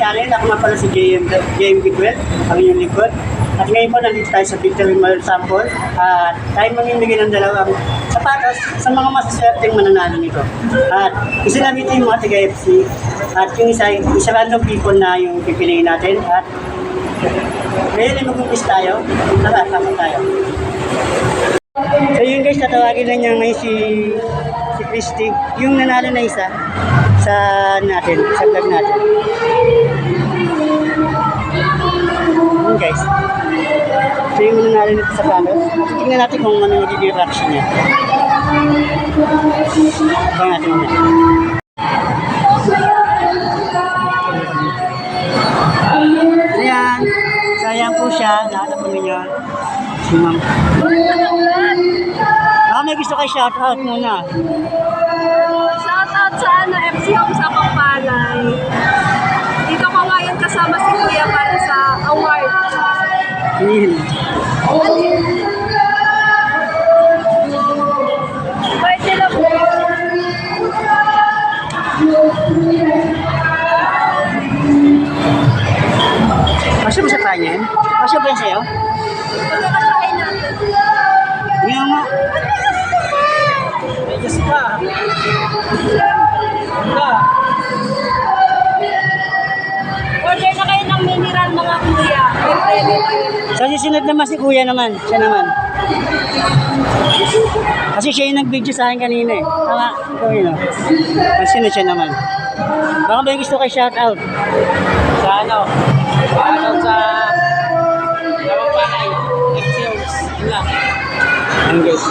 channel. Ako nga pala si JM, JM Gitwell, ang inyong likod. At ngayon po nandito tayo sa Victory Mall Sample. At tayo mamimigay ng dalawang sapatos sa mga masaswerteng mananalo nito. At isa lang dito yung mga taga-FC. At yung isa, isa random people na yung pipiliin natin. At ngayon mag-umpis tayo. Tara, tama tayo. So yun guys, tatawagin na niya ngayon si si Christy, yung nanalo na isa sa natin, sa vlog natin. Yun guys. Yung nanalo nito sa palo, tingnan natin kung ano magiging reaction niya. Abangan natin muna. Ayan, sayang po siya, nakita po ninyo. Si ma'am. Ah, may gusto kay shoutout muna. Shoutout sa ano, FC Home sa Pampalay. Dito ko ngayon kasama si Kuya para sa award. Neil. Pwede lang po. Masya ba sa kanya? Masya ba yan sa'yo? Nga. Order na kayo ng mineral mga kuya. Sa susunod naman si kuya naman. Siya naman. Kasi siya yung nag-video sa akin kanina eh. Tama? Ikaw yun oh. Kasi na siya naman. Baka may gusto kay shoutout. Sa ano? Sa ano sa... Gawang palay. Exios. Yun lang. Ang guys.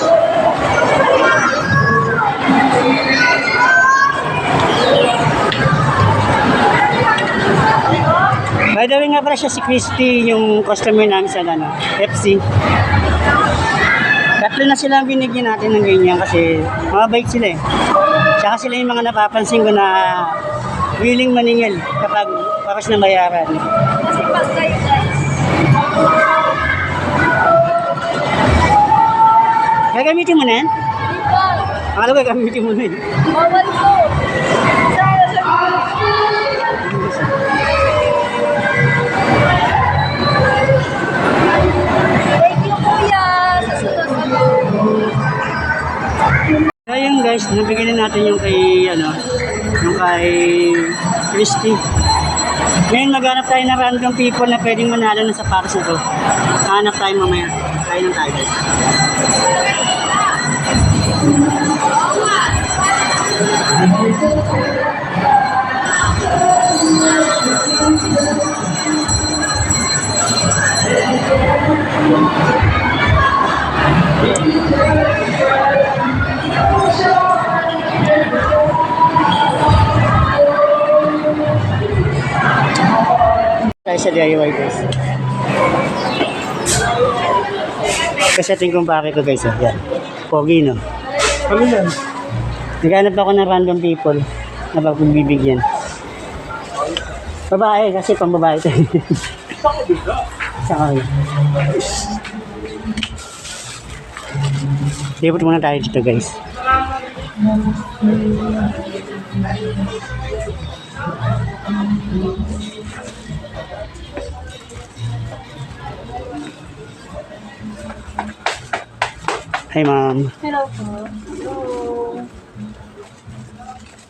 By the way nga pala siya si Christy, yung customer namin sa ano, FC. Tatlo na sila ang binigyan natin ng ganyan kasi mabait sila eh. Tsaka sila yung mga napapansin ko na willing maningil kapag pakas na bayaran. Gagamitin mo na yan? Akala ko gagamitin mo na. Bawal po. Guys, nabigyan na natin yung kay, ano, yung kay Christy. Ngayon maghanap tayo ng random people na pwedeng manalo ng sapatos na to. Hanap tayo mamaya. Tayo ng tayo guys. Tayo sa DIY guys. Kasi ating kung bakit ko guys. oh. Yan. Pogi no. Ano yan? Naghanap ako ng random people na pagbibigyan. Babae, kasi pang babae ito. Sa akin. Lipot muna tayo dito guys. Hi ma'am. Hello po. Hello.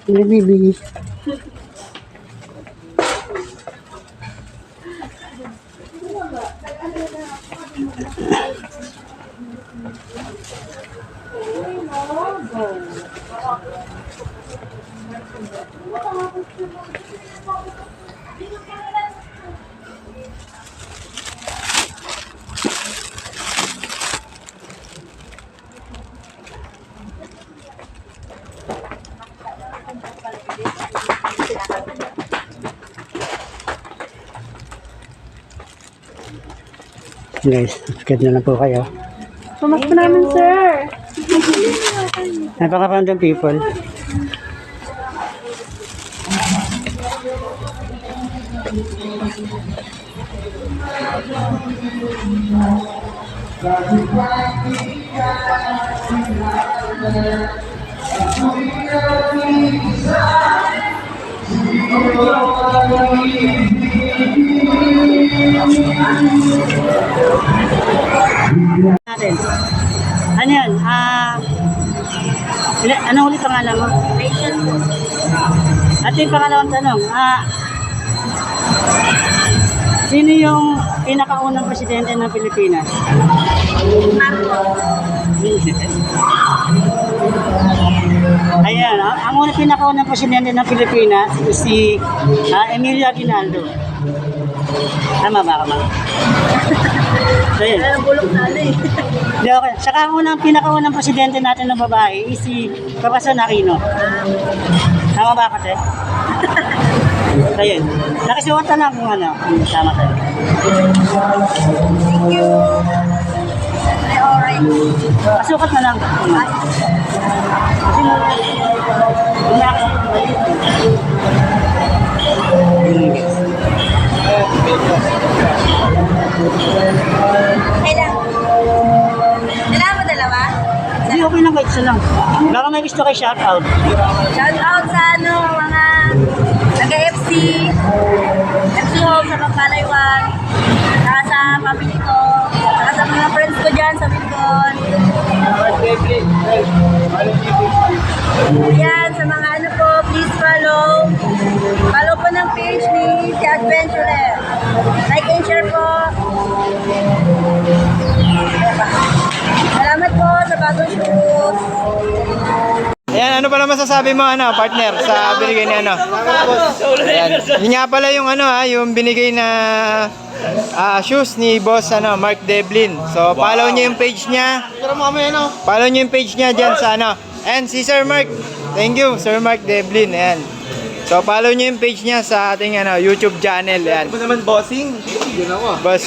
Hello baby. Guys, subscribe na lang po kayo. Pumas po namin, sir. Napaka-random people. Natin. Ano yan? Ah, ila- ano ulit pangalan mo? At yung pangalawang tanong, ah, sino yung pinakaunang presidente ng Pilipinas? Ayan, ang, ang unang pinakaunang presidente ng Pilipinas is si ah, Emilio Aguinaldo. Tama ba ka, ma'am? So, yun. Alam, bulok na eh. Di, okay. Saka ang unang pinakaunang presidente natin na babae is si Papason Aquino. Tama ba kasi? so yun. Nakisuot na lang kung ano. Tama tayo. Ay, alright. Pasukat na lang. Kasi mo, wala kasi maliit. Kailan? Kailangan mo dalawa? Hindi, okay lang kahit isa lang. Baka may gusto kay shoutout. Shout out sa ano, mga taga-FC, FC Home sa Pampalaywan, saka sa family ko, saka sa mga friends ko dyan sa Mingon. Yan, sa mga ano po, please follow. Follow po ng page ni si Adventurer. Like and share po. Salamat po sa bagong shoes. Ayan, ano pala masasabi mo ano, partner sa binigay ni ano? Ayan. Yun nga pala yung ano ha, yung binigay na ah, shoes ni boss ano, Mark Devlin. So, follow niyo yung page niya. Follow niyo yung page niya diyan sa ano. And si Sir Mark. Thank you, Sir Mark Devlin. Ayan. So, follow niyo yung page niya sa ating ano, YouTube channel. Ayan. naman bossing. Yun ako. Boss.